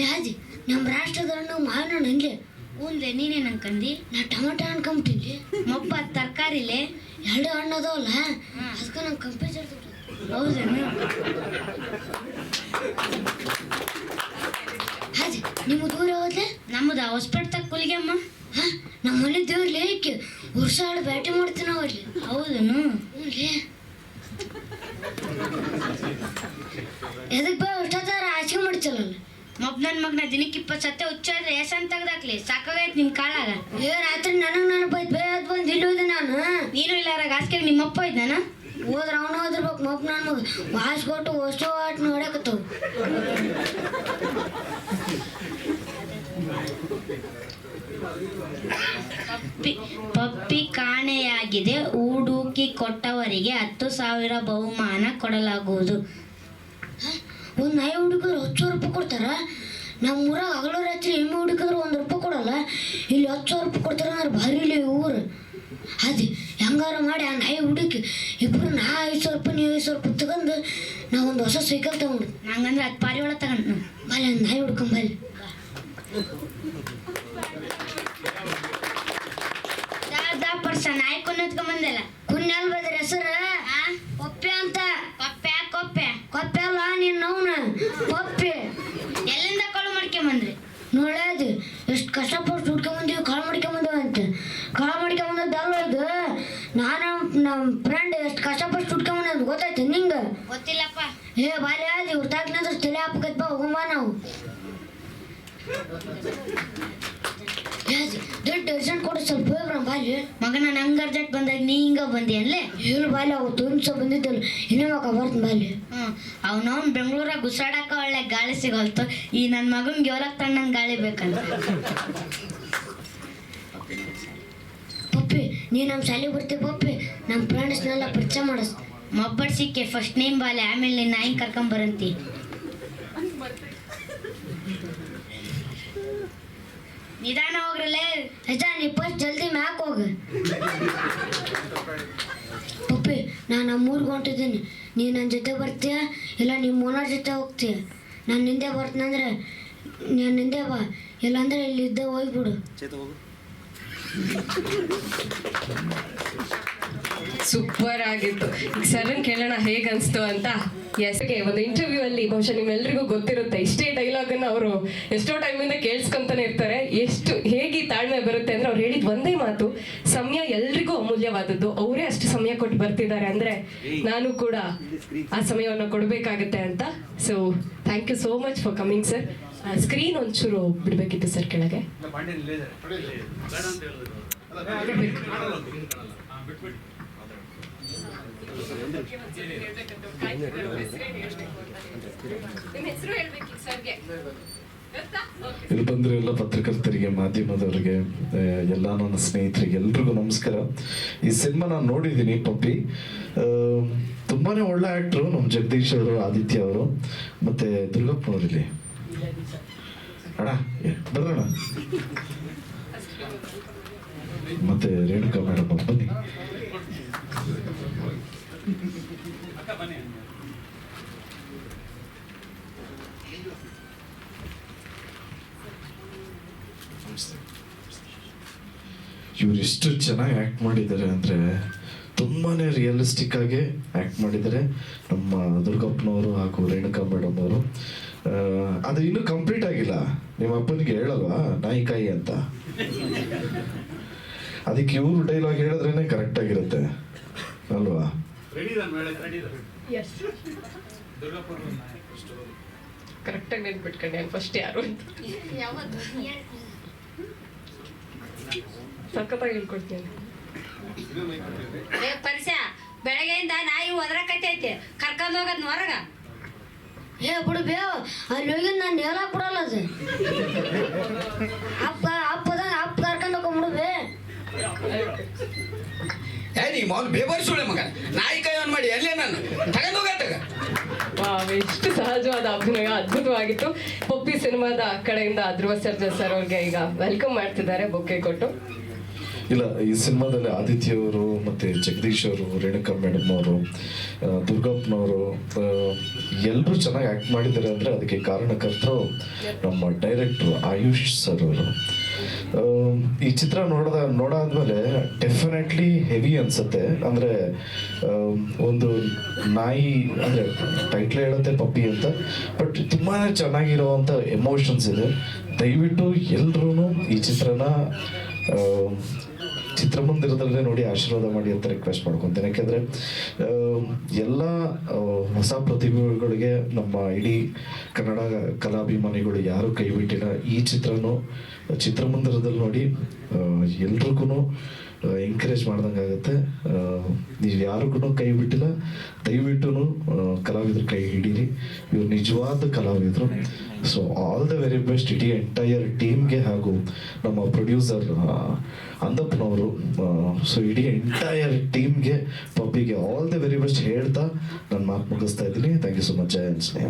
ಲಾಜಿ ನಮ್ಮ ರಾಷ್ಟ್ರದ ಹಣ್ಣು ಮಾವಿನ ಹಣ್ಣು ಹಂಗೆ ಹೂನ್ಲೆ ನೀನೇನ್ ಅನ್ಕಂದಿ ನಾ ಟೊಮೆಟೊ ಮಪ್ಪ ತರಕಾರಿ ಇಲ್ಲೇ ಎರಡು ಹಣ್ಣು ಅದಾವಲ್ಲ ಅದಕ್ಕೆ ನಂಗೆ ಕಂಪ್ಯೂಟರ್ ಹೌದೇನು ಹಾಜಿ ನಿಮ್ಮ ದೂರ ಹೋದ್ಲೆ ನಮ್ಮದು ಹೊಸ್ಪೇಟ್ ತಕ್ಕ ಕುಲಿಗೆಮ್ಮ. ಹಾ? ನಮ್ಮ ಮನೆ ದೇವ್ರ ಲೇಕ್ಕೆ ವರ್ಷ ಆಡು ಬ್ಯಾಟಿ ಮಾಡ್ತೀನಿ ಅಲ್ಲಿ ಹೌದೇನು ಹ್ಞೂ ಎದಕ್ಕೆ ಬಾ ಅಷ್ಟೊತ್ತಾರ ಆಚೆ ಮಾಡ್ತಿಲ್ಲಲ್ಲ ಮೊಬ್ ಮಗ್ನ ಮಗನ ದಿನಕ್ಕೆ ಇಪ್ಪತ್ತು ಸತ್ತೆ ಹುಚ್ಚಾದ್ರೆ ಎಸನ್ ತೆಗ್ದಾಕ್ಲಿ. ಸಾಕಾಗೈತ್ ನಿಮ್ ಕಾಲಾಗ. ಏ ರಾತ್ರಿ ನನಗೆ ನನಗೆ ಬೈದ್ ಬೈ ಅದು ಬಂದು ಇಲ್ಲಿ ನಾನು. ನೀನು ಇಲ್ಲಾರ ಹಾಸಿಗೆ ನಿಮ್ಮಪ್ಪ ಇದ್ದಾನ? ಹೋದ್ರ ಅವನು ಹೋದ್ರಬೇಕು ಮಗ್ ನನ್ನ ಮಗ. ವಾಸ್ ಕೊಟ್ಟು ಅಷ್ಟು ಆಟ ನೋಡಕತ್ತು ಪಪ್ಪಿ ಪಪ್ಪಿ ಕಾಣೆಯಾಗಿದೆ. ಹೂಡೂಕಿ ಕೊಟ್ಟವರಿಗೆ ಹತ್ತು ಸಾವಿರ ಬಹುಮಾನ ಕೊಡಲಾಗುವುದು. ಒಂದು ನಾಯಿ ಹುಡುಕಿದ್ರೆ ಹತ್ತು ಸಾವಿರ ರೂಪಾಯಿ ಕೊಡ್ತಾರ? ನಮ್ಮ ಊರಾಗ ಹಗಲು ರಾತ್ರಿ ಎಮ್ಮೆ ಹುಡುಕಿದ್ರೆ ಒಂದು ರೂಪಾಯಿ ಕೊಡಲ್ಲ. ಇಲ್ಲಿ ಹತ್ತು ಸಾವಿರ ರೂಪಾಯಿ ಕೊಡ್ತಾರ ಅಂದ್ರೆ ಭಾರಿ ಇಲ್ಲಿ ಊರು. ಅದು ಹೆಂಗಾರ ಮಾಡಿ ಆ ನಾಯಿ ಹುಡುಕಿ ಇಬ್ಬರು ನಾ ಐದು ಸಾವಿರ ರೂಪಾಯಿ ನೀವು ಐದು ಸಾವಿರ ರೂಪಾಯಿ ತಗೊಂಡು ನಾ ಒಂದು ಹೊಸ ಸೈಕಲ್ ತಗೊಂಡು. ನಂಗಂದ್ರೆ ಹತ್ತು ಪಾರಿ ಒಳಗೆ ತಗೊಂಡು ಬಾಲೆ ಒಂದು ನಾಯಿ ಹುಡ್ಕೊಂಬಲ್ಲಿ ಪರ್ಸ ನಾಯಿ ಕೊಂದೆಲ್ಲ ಕುನ್ನೆಲ್ ಬದ್ರ ಹೆಸರು? ಗೊತ್ತಿಲ್ಲಪ್ಪ. ಏ ಬಾಲ್ಯ ಇವ್ರ ತಾಕಿನಂದ್ರೆ ತಲೆ ಹಾಪಕೈತ್ ಬಾ ಹೋಗಂಬ ನಾವು. ದೊಡ್ಡ ಅರ್ಜೆಂಟ್ ಕೊಡು ಸ್ವಲ್ಪ ಹೋಗ್ರ ಬಾಲ್ಯ ಮಗನ ನಂಗೆ ಅರ್ಜೆಂಟ್ ಬಂದಾಗ ನೀ ಹಿಂಗ ಬಂದಿ ಅನ್ಲೆ? ಹೇಳು ಬಾಲಿ ಅವತ್ತು ತೋರಿಸ ಬಂದಿದ್ದಲ್ಲ. ಇನ್ನೂ ಮಗ ಬರ್ತೀನಿ ಬಾಲ್ಯ ಹ್ಞೂ ಅವನವ್ನು ಬೆಂಗಳೂರಾಗ ಗುಸಾಡಕ ಒಳ್ಳೆ ಗಾಳಿ ಸಿಗೋಲ್ತು. ಈ ನನ್ನ ಮಗನ ಯೋಲಕ್ ತಣ್ಣಂಗೆ ಗಾಳಿ ಬೇಕಲ್ಲ ಪಪ್ಪಿ ನೀ ನಮ್ಮ ಶಾಲೆಗೆ ಬರ್ತೀವಿ ಪಪ್ಪಿ. ನಮ್ಮ ಫ್ರೆಂಡ್ಸ್ನೆಲ್ಲ ಪರಿಚಯ ಮಾಡಿಸ್ ಮೊಬ್ಬಡ್ ಸಿಕ್ಕೆ ಫಸ್ಟ್ ನೇಮ್ ಬಾಲೆ, ಆಮೇಲೆ ನಿನ್ನ ನಾಯಿ ಕರ್ಕೊಂಬರಂತಿ ನಿಧಾನ ಹೋಗ್ರಲ್ಲೇ ಆಯ್ತಾ ನೀ ಫಸ್ಟ್ ಜಲ್ದಿ ಮ್ಯಾಕ್ ಹೋಗ. ಪಪ್ಪಿ, ನಾನು ನಮ್ಮೂರ್ಗೆ ಹೊಂಟಿದ್ದೀನಿ. ನೀ ನನ್ನ ಜೊತೆ ಬರ್ತೀಯ? ಇಲ್ಲ ನಿಮ್ಮ ಓನರ್ ಜೊತೆ ಹೋಗ್ತೀಯ? ನಾನು ನಿಂದೆ ಬರ್ತೀನಂದ್ರೆ, ನೀನು ನಿಂದೆ ಬಾ. ಇಲ್ಲಾಂದ್ರೆ ಇಲ್ಲಿ ಇದ್ದ ಹೋಗ್ಬಿಡು. ಸೂಪರ್ ಆಗಿತ್ತು. ಈಗ ಸರನ್ ಕೇಳೋಣ ಹೇಗ್ ಅನ್ಸ್ತು ಅಂತ ಎಸ್ ಒಂದು ಇಂಟರ್ವ್ಯೂ ಅಲ್ಲಿ ಬಹುಶಃ ನಿಮ್ಮೆಲ್ರಿಗೂ ಗೊತ್ತಿರುತ್ತೆ. ಇಷ್ಟೇ ಡೈಲಾಗ್ ಅನ್ನ ಅವರು ಎಷ್ಟೋ ಟೈಮಿಂದ ಕೇಳಿಸ್ಕೊಂತಾನೆ ಇರ್ತಾರೆ. ಎಷ್ಟು ಹೇಗೆ ತಾಳ್ಮೆ ಬರುತ್ತೆ ಅಂದ್ರೆ ಅವ್ರು ಹೇಳಿದ ಒಂದೇ ಮಾತು ಸಮಯ ಎಲ್ರಿಗೂ ಅಮೂಲ್ಯವಾದದ್ದು. ಅವರೇ ಅಷ್ಟು ಸಮಯ ಕೊಟ್ಟು ಬರ್ತಿದ್ದಾರೆ ಅಂದ್ರೆ ನಾನು ಕೂಡ ಆ ಸಮಯವನ್ನು ಕೊಡಬೇಕಾಗುತ್ತೆ ಅಂತ. So thank you so much for coming sir screen ಒಂಚೂರು ಬಿಡ್ಬೇಕಿತ್ತು ಸರ್ ಕೆಳಗೆ. ಇಲ್ಲಿ ಬಂದಿರೋ ಎಲ್ಲ ಪತ್ರಕರ್ತರಿಗೆ ಮಾಧ್ಯಮದವರಿಗೆ ಎಲ್ಲ ನನ್ನ ಸ್ನೇಹಿತರಿಗೆ ಎಲ್ರಿಗೂ ನಮಸ್ಕಾರ. ಈ ಸಿನಿಮಾ ನಾನು ನೋಡಿದ್ದೀನಿ ಪಪ್ಪಿ. ತುಂಬಾನೇ ಒಳ್ಳೆ ಆಕ್ಟ್ರು ನಮ್ಮ ಜಗದೀಶ್ ಅವರು ಆದಿತ್ಯ ಅವರು ಮತ್ತೆ ದುರ್ಗಪ್ಪನವರಿಲ್ಲಿ. ಅಣ್ಣ ಏ, ಬರೋಣ ಮತ್ತೆ ರೇಣುಕಾ ಮೇಡಮ್ ಬನ್ನಿ. ಇವ್ರು ಎಷ್ಟು ಚೆನ್ನಾಗಿ ಆ್ಯಕ್ಟ್ ಮಾಡಿದ್ದಾರೆ ಅಂದರೆ ತುಂಬಾನೇ ರಿಯಲಿಸ್ಟಿಕ್ ಆಗಿ ಆ್ಯಕ್ಟ್ ಮಾಡಿದ್ದಾರೆ. ನಮ್ಮ ದುರ್ಗಪ್ಪನವರು ಹಾಗೂ ರೇಣುಕಾ ಮೇಡಮ್ ಅವರು. ಅದು ಇನ್ನೂ ಕಂಪ್ಲೀಟ್ ಆಗಿಲ್ಲ. ನಿಮ್ಮ ಅಪ್ಪನಿಗೆ ಹೇಳಲ್ವಾ? ನಾಯಿಕಾಯಿ ಅಂತ. ಅದಕ್ಕೆ ಇವರು ಡೈಲಾಗ್ ಹೇಳಿದ್ರೇನೆ ಕರೆಕ್ಟ್ ಆಗಿರುತ್ತೆ. ಅಲ್ವಾ? ಕರೆಕ್ಟಾಗಿ ನೆನ್ಪಿಟ್ಕೊಂಡೆ ಫಸ್ಟ್ ಯಾರು ಅಂತ. ಸಖತ್ತಾಗಿ ಹೇಳ್ಕೊಡ್ತೀನಿ. ಏ ಪರಿಸ ಬೆಳಗ್ಗೆಯಿಂದ ನಾಯಿ ಒದ್ರಕತ್ತೈತಿ ಕರ್ಕೊಂಡ್ ಹೋಗದ್ ಹೊರಗ? ಏ ಬಿಡು ಬೇವ ಅಲ್ಲಿ ಹೋಗಿ ನಾನು ಹೇಳಕ್ ಬಿಡಲ್ಲ ಅದು ಅಪ್ಪ ಅಪ್ಪದಂಗ ಅಪ್ಪ ಕರ್ಕೊಂಡು ಹೋಗ್ಬಿಡು ಬೇ. ಏ ನೀ ಮೌನ್ ಬೇಬರ್ ಸುಳ್ಳೆ ಮಗ. ನಾಯಿ ಕೈ ಆನ್ ಮಾಡಿ ಎಲ್ಲೇ ನಾನು? ತಗೊಂಡು ತಗ ಸಹಜವಾದ ಅಭಿನಯ ಅದ್ಭುತವಾಗಿತ್ತು. ಪಪ್ಪಿ ಸಿನಿಮಾದ ಕಡೆಯಿಂದ ಧ್ರುವ ಸರ್ಜಾ ಸರ್ ಅವ್ರಿಗೆ ಈಗ ವೆಲ್ಕಮ್ ಮಾಡ್ತಿದ್ದಾರೆ ಬೊಕ್ಕೆ ಕೊಟ್ಟು. ಇಲ್ಲ ಈ ಸಿನಿಮಾದಲ್ಲಿ ಆದಿತ್ಯ ಅವರು ಮತ್ತೆ ಜಗದೀಶ್ ಅವರು ರೇಣುಕಾ ಮೇಡಮ್ ಅವರು ದುರ್ಗಪ್ಪನವರು ಎಲ್ಲರೂ ಚೆನ್ನಾಗಿ ಆಕ್ಟ್ ಮಾಡಿದ್ದಾರೆ ಅಂದ್ರೆ ಅದಕ್ಕೆ ಕಾರಣಕರ್ತರು ನಮ್ಮ ಡೈರೆಕ್ಟ್ರು ಆಯುಷ್ ಸರ್ ಅವರು. ಈ ಚಿತ್ರ ನೋಡದ, ನೋಡಾದ್ಮೇಲೆ ಡೆಫಿನೆಟ್ಲಿ ಹೆವಿ ಅನ್ಸುತ್ತೆ. ಅಂದ್ರೆ ಒಂದು ನಾಯಿ, ಅಂದ್ರೆ ಟೈಟ್ಲ್ ಹೇಳುತ್ತೆ ಪಪ್ಪಿ ಅಂತ. ಬಟ್ ತುಂಬಾ ಚೆನ್ನಾಗಿರುವಂಥ ಎಮೋಷನ್ಸ್ ಇದೆ. ದಯವಿಟ್ಟು ಎಲ್ರೂ ಈ ಚಿತ್ರನ ಚಿತ್ರಮಂದಿರದಲ್ಲೇ ನೋಡಿ ಆಶೀರ್ವಾದ ಮಾಡಿ ಅಂತ ರಿಕ್ವೆಸ್ಟ್ ಮಾಡ್ಕೊತೇನೆ. ಯಾಕೆಂದ್ರೆ ಎಲ್ಲ ಹೊಸ ಪ್ರತಿಭೆಗಳಿಗೆ ನಮ್ಮ ಇಡೀ ಕನ್ನಡ ಕಲಾಭಿಮಾನಿಗಳು ಯಾರು ಕೈ ಬಿಟ್ಟಿಲ್ಲ. ಈ ಚಿತ್ರನು, ಚಿತ್ರಮಂದಿರದಲ್ಲಿ ನೋಡಿ ಎಲ್ರಿಗೂ ಎಂಕರೇಜ್ ಮಾಡ್ದಂಗಾಗುತ್ತೆ ನೀವು ಕೂಡ ಕೈ ಬಿಟ್ಟಿಲ್ಲ. ದಯವಿಟ್ಟು ಕಲಾವಿದ್ರು ಕೈ ಹಿಡೀರಿ. ಇವ್ರು ನಿಜವಾದ ಕಲಾವಿದರು. So all the very best ಇಡೀ ಎಂಟೈರ್ ಟೀಮ್ಗೆ ಹಾಗೂ ನಮ್ಮ ಪ್ರೊಡ್ಯೂಸರ್ ಅಂದಪ್ಪನವರು. ಸೊ ಇಡೀ ಎಂಟೈರ್ ಟೀಮ್ಗೆ ಪಬ್ಬಿಗೆ ಆಲ್ ದ ವೆರಿ ಬೆಸ್ಟ್ ಹೇಳ್ತಾ, ನಾನು ಮಾತು ಮುಗಿಸ್ತಾ ಇದ್ದೀನಿ. Thank you so much Jaya Sneha